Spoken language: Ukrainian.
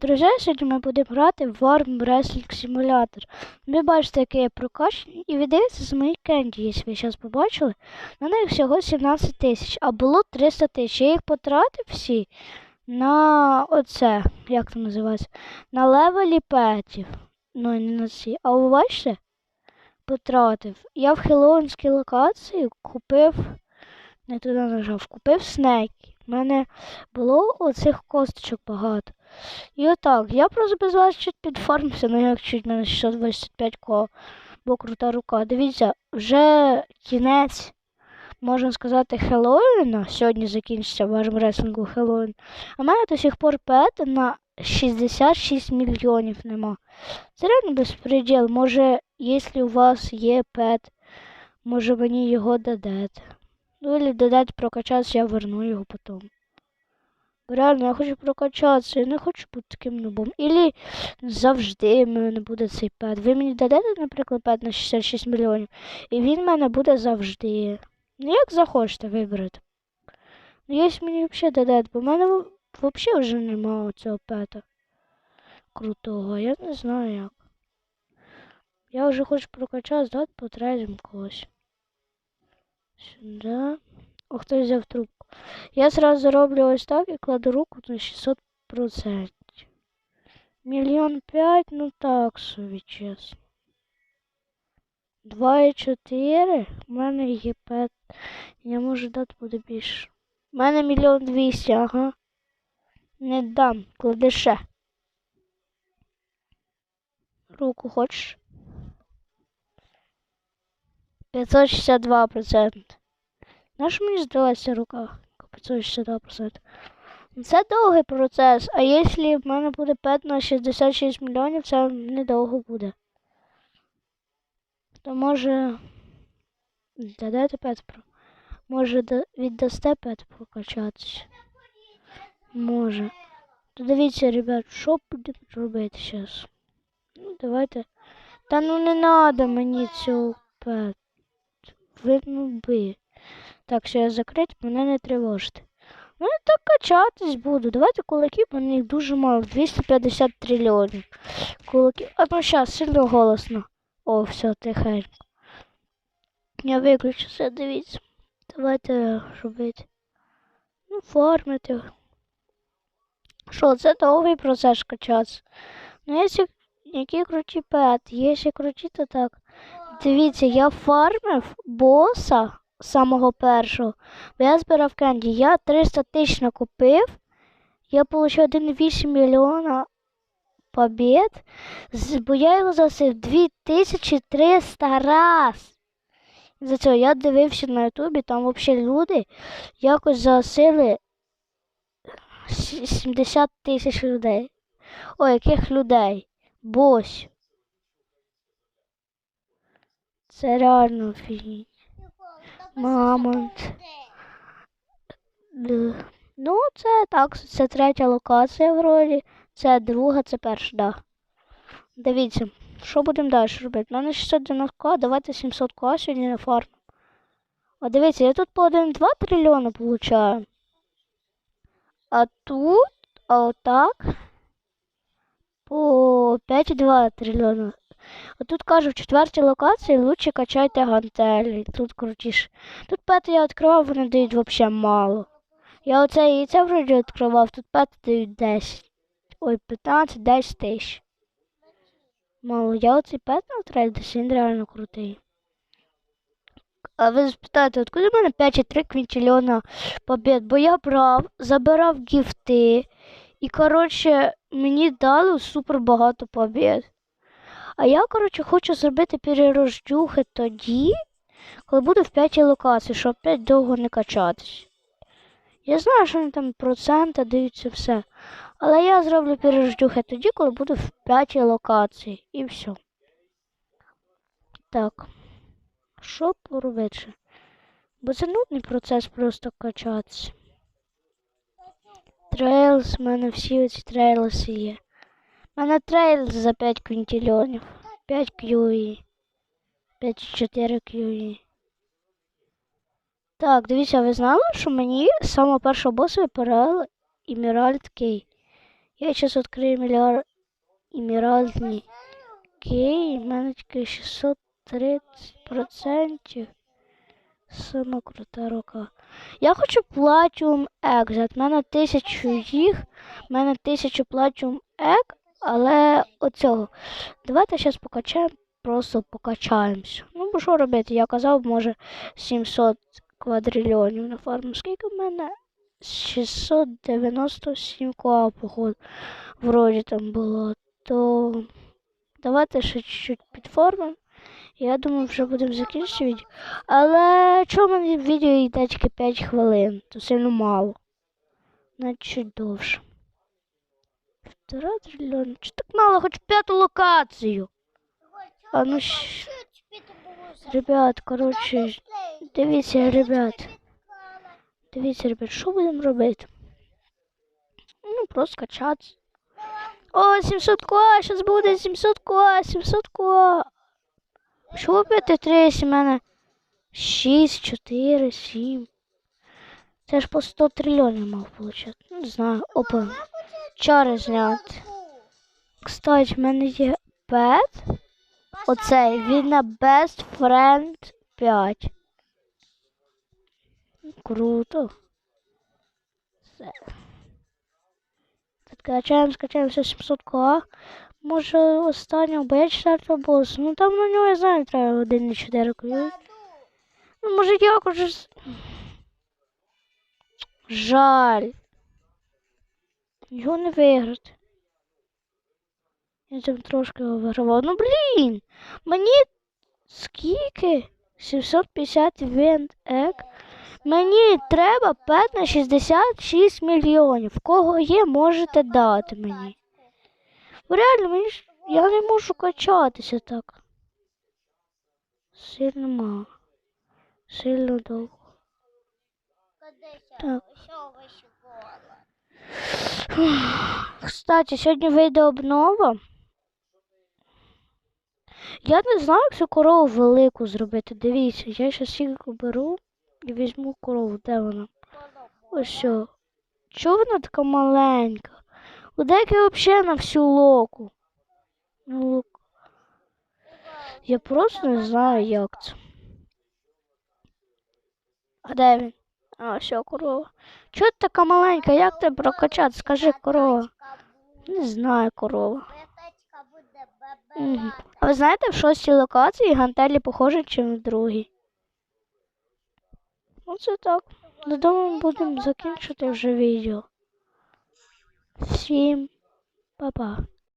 Друзі! Сьогодні ми будемо грати в Worm Wrestling Simulator. Ви бачите, який я прокачаний, і ви дивитеся з моїх кенді, якщо ви зараз побачили. На них всього 17 тисяч, а було 300 тисяч. Я їх потратив всі на оце, як це називається, на левелі петів. Ну, не на ці. А ви бачите? Потратив. Я в хеллоуінській локації купив, не туди нажав, купив снеки. У мене було оцих косточок багато. І отак, я просто без вас чуть підфармився, ну як чуть мене 625 ко, бо крута рука. Дивіться, вже кінець, можна сказати, Хеллоуіна. Сьогодні закінчиться вашому реслінгу Хеллоуін. А в мене до сих пор пет на 66 мільйонів нема. Це реально безпреділ. Може, якщо у вас є пет, може мені його дадете. Ну, или дадете прокачатися, я верну його потім. Реально, я хочу прокачатися, я не хочу бути таким нубом. Ілі завжди в мене буде цей пет. Ви мені дадете, наприклад, пет на 66 мільйонів, і він в мене буде завжди. Ну, як захочете вибрати. Ну, якщо мені взагалі дадете, бо в мене взагалі вже немає цього пета крутого. Я не знаю як. Я вже хочу прокачатися, давайте потратимо когось. Сюди. О, хтось взяв трубку. Я сразу роблю ось так і кладу руку на 600%. Мільйон п'ять, ну так собі, чесно. 2,4. У мене є п'ять. Я можу дати буде більше. У мене мільйон двісті, ага. Не дам, клади ще. Руку хочеш? 562%. Нащо мені здалася рука? 562%. Це довгий процес, а якщо в мене буде пет на 66 мільйонів, це недовго буде. То може. Дадете пет про. Може да- віддасте пет прокачатися? Може. То дивіться, ребят, що будемо робити зараз? Ну, давайте. Та ну не надо мені цього пет. Ви нуби. Так, ще я закрить, мене не тривожте. Ну я так качатись буду. Давайте кулаків, у них дуже мало. 250 трильйонів. Кулаків. А ну щас, сильно голосно. О, все, тихенько. Я виключу все, дивіться. Давайте робити. Ну, фармити. Що, це довгий процес качатися. Ну, якщо які круті пет, якщо круті, то так. Дивіться, я фармив боса самого першого. Бо я збирав кенді. Я 300 тисяч накупив. Я отримав 1,8 мільйона побід. Бо я його засив 2300 раз. За цього я дивився на Ютубі, там взагалі люди якось засили 70 тисяч людей. Ой, яких людей? Бось. Це реально офігеть. Мамонт. Ну, це так, це третя локація вроді. Це друга, це перша, да. Дивіться, що будемо далі робити? У мене 690к, давайте 700к сьогодні на фарм. А дивіться, я тут по 1,2 трильйона получаю. А тут, а отак, по 5,2 трильйона. А тут кажуть, в четвертій локації лучше качайте гантелі. Тут крутіше. Тут пети я відкривав, вони дають взагалі мало. Я оце і це вроді відкривав, тут пети дають 10. Ой, 15, 10 тисяч. Мало, я оцей пет на трейдесі, він реально крутий. А ви спитаєте, откуда в мене 5,3 квінтильйона побід? Бо я брав, забирав гіфти, і, коротше, мені дали супер багато побід. А я, коротше, хочу зробити перерождюхи тоді, коли буду в п'ятій локації, щоб опять довго не качатись. Я знаю, що вони там проценти даються все. Але я зроблю перерождюхи тоді, коли буду в п'ятій локації. І все. Так. Що поробити? Бо це нудний процес просто качатися. Трейлс, в мене всі оці трейлси є. У мене трейлс за 5 квінтильйонів. 5 QE. 5,4 QE. Так, дивіться, ви знали, що мені з самого першого босу випирали Іміральд Кей. Я зараз відкрию мільярд Іміральдні Кей, і в мене тільки 630%. Сама крута рука. Я хочу платіум екзит. У мене тисячу їх, в мене тисячу платіум ек, але оцього. Давайте зараз покачаємо, просто покачаємося. Ну, бо що робити? Я казав, може 700 квадрильйонів на фарму. Скільки в мене? 697 коа, походу, вроді там було. То давайте ще чуть-чуть підформимо. Я думаю, вже будемо закінчити відео. Але чому мене відео йде тільки 5 хвилин? То сильно мало. Навіть чуть довше. Півтора трильйона. Чи так мало, хоч п'яту локацію. А ну щ- Ребят, коротше, дивіться, ребят. Дивіться, ребят, що будемо робити? Ну, просто качатися. О, 700 коа, зараз буде 700 коа, 700 коа. Що опять 3, у мене 6, 4, 7. Це ж по 100 трильйонів мав получати. Ну, Не знаю. Опа. Чари зняти. Кстати, в мене є пет. Оцей, він на Best Friend 5. Круто. Все. Скачаємо, скачаємо все 700 коа. Може останнього, бо я четвертого босу. Ну там на нього я знаю, треба 1,4 кою. Ну, може якось. Жаль. Його не виграти. Я там трошки його вигравав. Ну блін! Мені скільки? 750 івент ек. Мені треба пет на 66 мільйонів. Кого є, можете дати мені. Реально, мені ж я не можу качатися так. Сильно мало. Сильно довго. Так. Кстати, сьогодні вийде обнова. Я не знаю, як цю корову велику зробити. Дивіться, я ще сільку беру і візьму корову. Де вона? Ось що. Чого вона така маленька? У деяких взагалі на всю локу. Ну. Я просто не знаю, як це. А де він? А, все, корова. Чого ти така маленька? Як тебе прокачати? Скажи, корова. Не знаю, корова. А ви знаєте, в шостій локації гантелі похожі, ніж в другій. Ну, це так. Додому будемо закінчити вже відео. Всім па-па.